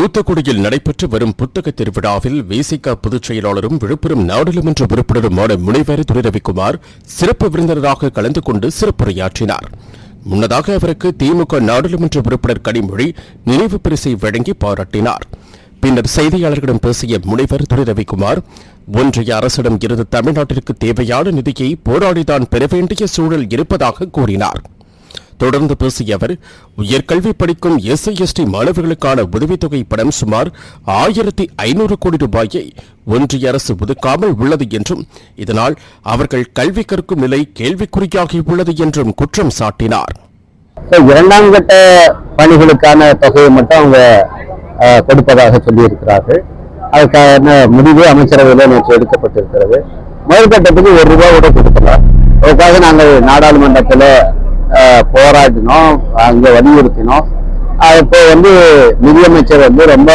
தூத்துக்குடியில் நடைபெற்று வரும் புத்தக திருவிழாவில் விசிக பொதுச் செயலாளரும் விழுப்புரம் நாடாளுமன்ற உறுப்பினருமான முனைவர் துரை ரவிக்குமார் சிறப்பு விருந்தினராக கலந்து கொண்டு சிறப்புரையாற்றினார். முன்னதாக அவருக்கு திமுக நாடாளுமன்ற உறுப்பினர் கனிமொழி நினைவு பரிசை வழங்கி பாராட்டினார். பின்னர் செய்தியாளர்களிடம் பேசிய முனைவர் துரை ரவிக்குமார் ஒன்றிய அரசிடம் இருந்து தமிழ்நாட்டிற்கு தேவையான நிதியை போராடிதான் பெற வேண்டிய சூழல் இருப்பதாக கூறினார். தொடர்ந்து பேசிய அவர் உயர்கல்வி படிக்கும் எஸ்சி எஸ்டி மாணவர்களுக்கான உதவித்தொகை படம் சுமார் ஆயிரத்தி ஐநூறு கோடி ரூபாயை ஒன்றிய அரசு ஒதுக்காமல் உள்ளது என்றும் இதனால் அவர்கள் கல்வி கற்கும் நிலை கேள்விக்குறியாகியுள்ளது என்றும் குற்றம் சாட்டினார். இரண்டாம் கட்ட பணிகளுக்கான தொகையை மட்டும் அவங்க கொடுப்பதாக சொல்லியிருக்கிறார்கள். அதுக்கான முடிவு அமைச்சரவையில் நேற்று எடுக்கப்பட்டிருக்கிறது. முதற்கட்டத்துக்கு ஒரு ரூபாய் கூட கொடுக்கலாம். அதுக்காக நாங்கள் நாடாளுமன்றத்தில் போராடினோம் அங்கே வலியுறுத்தினோம். அப்போ இப்போ வந்து நிதியமைச்சர் வந்து ரொம்ப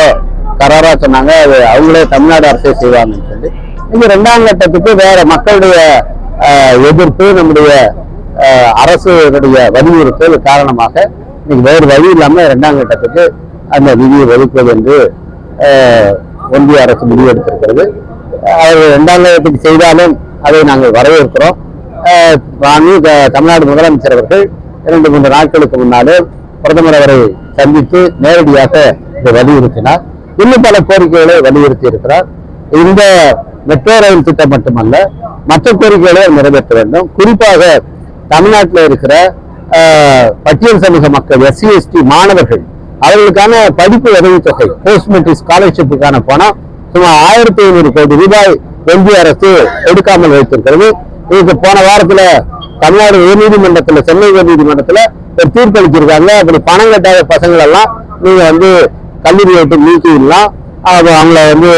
கராராக சொன்னாங்க அது அவங்களே தமிழ்நாடு அரசே செய்வாங்கன்னு சொல்லி. இங்கே ரெண்டாம் கட்டத்துக்கு வேற மக்களுடைய எதிர்ப்பு நம்முடைய அரசுடைய வலியுறுத்தல் காரணமாக இன்னைக்கு வேறு வழி இல்லாமல் ரெண்டாம் கட்டத்துக்கு அந்த நிதியை ஒதுக்குவது என்று ஒன்றிய அரசு முடிவெடுத்திருக்கிறது. அது ரெண்டாம் கட்டத்துக்கு செய்தாலும் அதை நாங்கள் வரவேற்கிறோம். தமிழ்நாடு முதலமைச்சர் அவர்கள் இரண்டு மூன்று நாட்களுக்கு முன்னாலே பிரதமர் அவரை சந்தித்து நேரடியாக இதை வலியுறுத்தினார். இன்னும் பல கோரிக்கைகளை வலியுறுத்தி இருக்கிறார். இந்த மெட்ரோ ரயில் திட்டம் மட்டுமல்ல மற்ற கோரிக்கைகளை நிறைவேற்ற வேண்டும். குறிப்பாக தமிழ்நாட்டில் இருக்கிற ஆஹ், பட்டியல் சமூக மக்கள் எஸ்சி எஸ்டி மாணவர்கள் அவர்களுக்கான படிப்பு உதவித்தொகை போஸ்ட் மெட்ரிக் ஸ்காலர்ஷிப்புக்கான பணம் சுமார் ஆயிரத்தி ஐநூறு கோடி ரூபாய் ஒன்றிய அரசு எடுக்காமல் வைத்திருக்கிறது. இதுக்கு போன வாரத்துல தமிழ்நாடு உயர்நீதிமன்றத்துல சென்னை உயர்நீதிமன்றத்துல ஒரு தீர்ப்பு அளிச்சிருக்காங்க. அப்படி பணம் கட்டாத பசங்களெல்லாம் எல்லாம் நீங்க வந்து கல்லூரி விட்டு நீக்கிடலாம். அது அவங்கள வந்து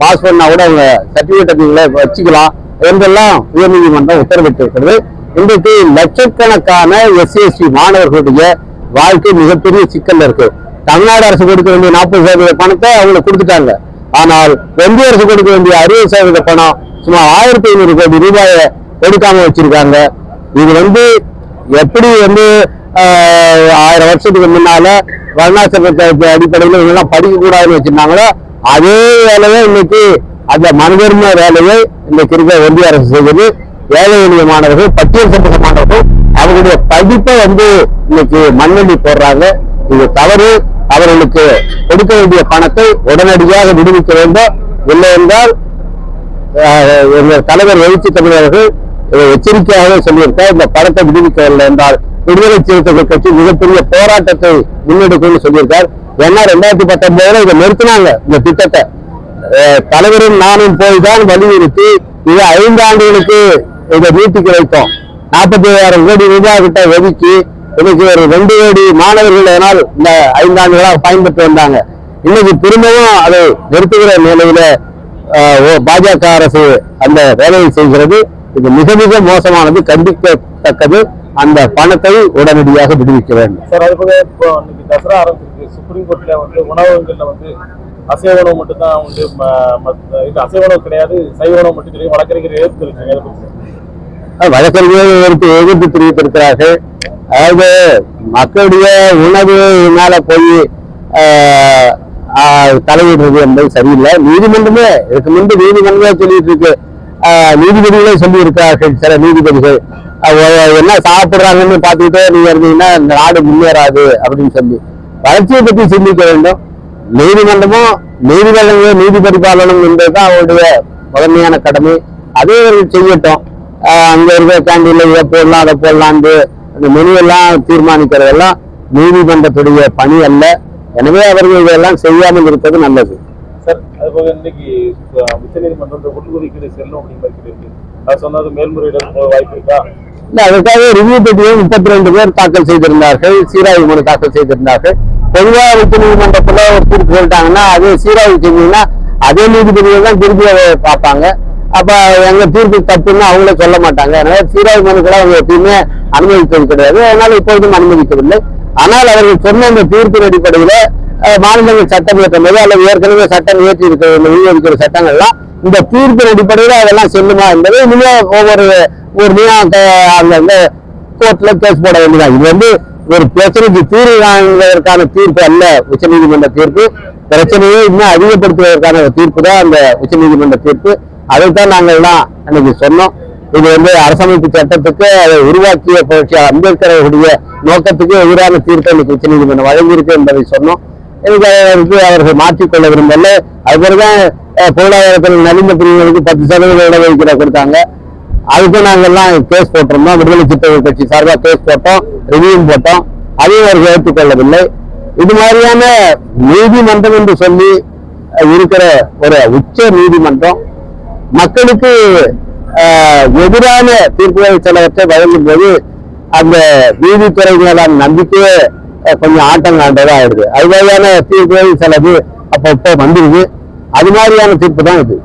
பாஸ் பண்ணா கூட அவங்க சர்டிபிகேட் நீங்களே வச்சுக்கலாம் என்றெல்லாம் உயர்நீதிமன்றம் உத்தரவிட்டிருக்கிறது. இன்றைக்கு லட்சக்கணக்கான எஸ்சிஎஸ்டி மாணவர்களுடைய வாழ்க்கை மிகப்பெரிய சிக்கல் இருக்கு. தமிழ்நாடு அரசு கொடுக்க வேண்டிய நாற்பது சதவீத பணத்தை அவங்களுக்கு கொடுத்துட்டாங்க. ஆனால் ஒன்றிய அரசு கொடுக்க வேண்டிய அறுபது சதவீத பணம் சுமார் ஆயிரத்தி ஐநூறு கோடி ரூபாயை எடுக்காம வச்சிருக்காங்க. இது வந்து எப்படி வந்து ஆயிரம் வருஷத்துக்கு முன்னால வருணாசிரமத்தை அடிப்படையில் இவங்கெல்லாம் படிக்க கூடாதுன்னு வச்சிருந்தாங்களோ அதே வேலையை இன்னைக்கு அந்த மனதர்ம வேலையை இன்னைக்கு இருக்க ஒன்றிய அரசு செய்யுது ஏழை எளிய மாணவர்கள் பட்டியல் சமூக மாணவர்கள் அவங்களுடைய படிப்பை வந்து இன்னைக்கு மண்ணெண்ணி போடுறாங்க. இது தவறு. அவர்களுக்கு கொடுக்க வேண்டிய பணத்தை உடனடியாக விடுவிக்க வேண்டும். இல்லை என்றால் எங்கள் தலைவர் எழுச்சி தமிழர்கள் எச்சரிக்கையாக சொல்லியிருக்கார் இந்த படத்தை விடுவிக்கவில்லை என்றால் விடுதலை சிறுத்தைகள் கட்சி மிகப்பெரிய போராட்டத்தை முன்னெடுக்கும்னு சொல்லியிருக்கார். ஏன்னா ரெண்டாயிரத்தி பத்தொன்பதுல இதை நிறுத்தினாங்க இந்த திட்டத்தை. தலைவரும் நானும் போய் தான் வலியுறுத்தி இது ஐந்து ஆண்டுகளுக்கு இதை நீட்டிக்கு வைத்தோம். நாற்பத்தி ஏழாயிரம் கோடி ரூபாய் கிட்ட ஒதுக்கி இன்னைக்கு ஒரு ரெண்டு கோடி மாணவர்கள் அதனால் இந்த ஐந்தாண்டுகளாக பயன்பட்டு வந்தாங்க. இன்னைக்கு திரும்பவும் அதை நிறுத்துகிற நிலையில பாஜக அரசு அந்த வேலையை செய்கிறது. இது மிக மிக மோசமானது. கண்டிக்கத்தக்கது. அந்த பணத்தை உடனடியாக விடுவிக்க வேண்டும். சார் அது போக இப்போ தசரா ஆரம்பிச்சிருக்கு. சுப்ரீம் கோர்ட்ல வந்து உணவகங்கள்ல வந்து அசைவ உணவு மட்டும் தான் வந்து இது அசைவ உணவு கிடையாது. சைவ உணவு மட்டும் தெரியும். வழக்கறிஞர் எதிர்த்து இருக்கீங்க சார். வழக்கறிஞர்களுக்கு எதிர்ப்பு தெரிவித்திருக்கிறார்கள். அதாவது மக்களுடைய உணவு மேல போய் தலையிடுறது என்பது சரியில்லை. நீதிமன்றமே இதுக்கு முன்பு நீதிமன்றமே சொல்லிட்டு இருக்கு. நீதிபதிகளே சொல்லியிருக்கிறார்கள் சில நீதிபதிகள். என்ன சாப்பிட்றாங்கன்னு பார்த்துக்கிட்டே நீங்க இருந்தீங்கன்னா இந்த நாடு முன்னேறாது அப்படின்னு சொல்லி. வளர்ச்சியை பற்றி சிந்திக்க வேண்டும். நீதிமன்றமும் நீதிமன்றங்களும் நீதி பரிபாலனம் என்பதுதான் அவருடைய முதன்மையான கடமை. அதே செய்யட்டும். அங்கே அங்க இருக்க கேண்டீன்ல இதை போடலாம் அதை போடலான்னு அந்த மெனுவெல்லாம் தீர்மானிக்கிறதெல்லாம் நீதிமன்றத்துடைய பணி அல்ல. எனவே அவர்கள் இதெல்லாம் செய்யாமல் இருப்பது நல்லது. சார் அதுபோக இன்னைக்கு உச்ச நீதிமன்றம் செல்லும் அப்படின்னு இருக்கு அது சொன்னது மேல்முறையீடு வாய்ப்பு இருக்கா? இல்ல அதற்காக ரிவ்யூ பெட்டியை முப்பத்தி ரெண்டு பேர் தாக்கல் செய்திருந்தார்கள். சீராய்வு மனு தாக்கல் செய்திருந்தார்கள். பொதுவாக உச்ச நீதிமன்றத்தில் ஒரு தீர்ப்பு சொல்லிட்டாங்கன்னா அது சீராய்வு செஞ்சீங்கன்னா அதே நீதிபதிகள் தான் திருப்பி அதை பார்ப்பாங்க. அப்ப எங்க தீர்ப்பு தப்புன்னு அவங்களே சொல்ல மாட்டாங்க. அதனால சீராய்வு மனுக்களை அவங்க எப்பயுமே அனுமதித்தது கிடையாது. அதனால இப்பொழுதும் அனுமதிக்கவில்லை. ஆனால் அவர்கள் சொன்ன இந்த தீர்ப்பின் அடிப்படையில மாநிலங்கள் சட்டம் இயற்றும் போது அல்லது ஏற்கனவே சட்டம் இயற்றி இருக்கிற உள்ஒதுக்கீடு சட்டங்கள்லாம் இந்த தீர்ப்பின் அடிப்படையில் அதெல்லாம் செல்லுமா என்பதை இனிமே ஒவ்வொரு ஒரு அந்த கோர்ட்ல கேஸ் போட வேண்டியதான் இது வந்து ஒரு பிரச்சனைக்கு தீர்வு காண்பதற்கான தீர்ப்பு அல்ல உச்சநீதிமன்ற தீர்ப்பு. பிரச்சனையை இன்னும் அதிகப்படுத்துவதற்கான தீர்ப்பு தான் அந்த உச்சநீதிமன்ற தீர்ப்பு. அதைத்தான் நாங்கள் எல்லாம் அன்னைக்கு சொன்னோம். இது வந்து அரசமைப்பு சட்டத்துக்கு அதை உருவாக்கிய புரட்சி அம்பேத்கருடைய நோக்கத்துக்கு எதிரான தீர்க்களை உச்ச நீதிமன்றம் வழங்கியிருக்கு என்பதை சொன்னோம். எனக்கு அதற்கு அவர்கள் மாற்றிக்கொள்ள விரும்பல அது தான் பொருளாதாரத்தில் நலிந்த பிரிவுகளுக்கு பத்து சதவீத இடஒதுக்கீடு கொடுத்தாங்க. அதுக்கு நாங்கள்லாம் கேஸ் போட்டிருந்தோம். விடுதலை சிறுத்தைகள் கட்சி சார்பாக கேஸ் போட்டோம். ரிவியூ போட்டோம். அதையும் அவர்கள் ஏற்றுக்கொள்ளவில்லை. இது மாதிரியான நீதிமன்றம் என்று சொல்லி இருக்கிற ஒரு உச்ச நீதிமன்றம் மக்களுக்கு எதிரான தீர்ப்புகள் சிலவற்றை வழங்கும் போது அந்த நீதித்துறை மேலான நம்பிக்கையே கொஞ்சம் ஆட்டம் காண்டதா ஆயிடுது அது மாதிரியான தீர்ப்புகள் சிலது அப்பப்போ வந்துருது. அது மாதிரியான தீர்ப்பு தான் இது.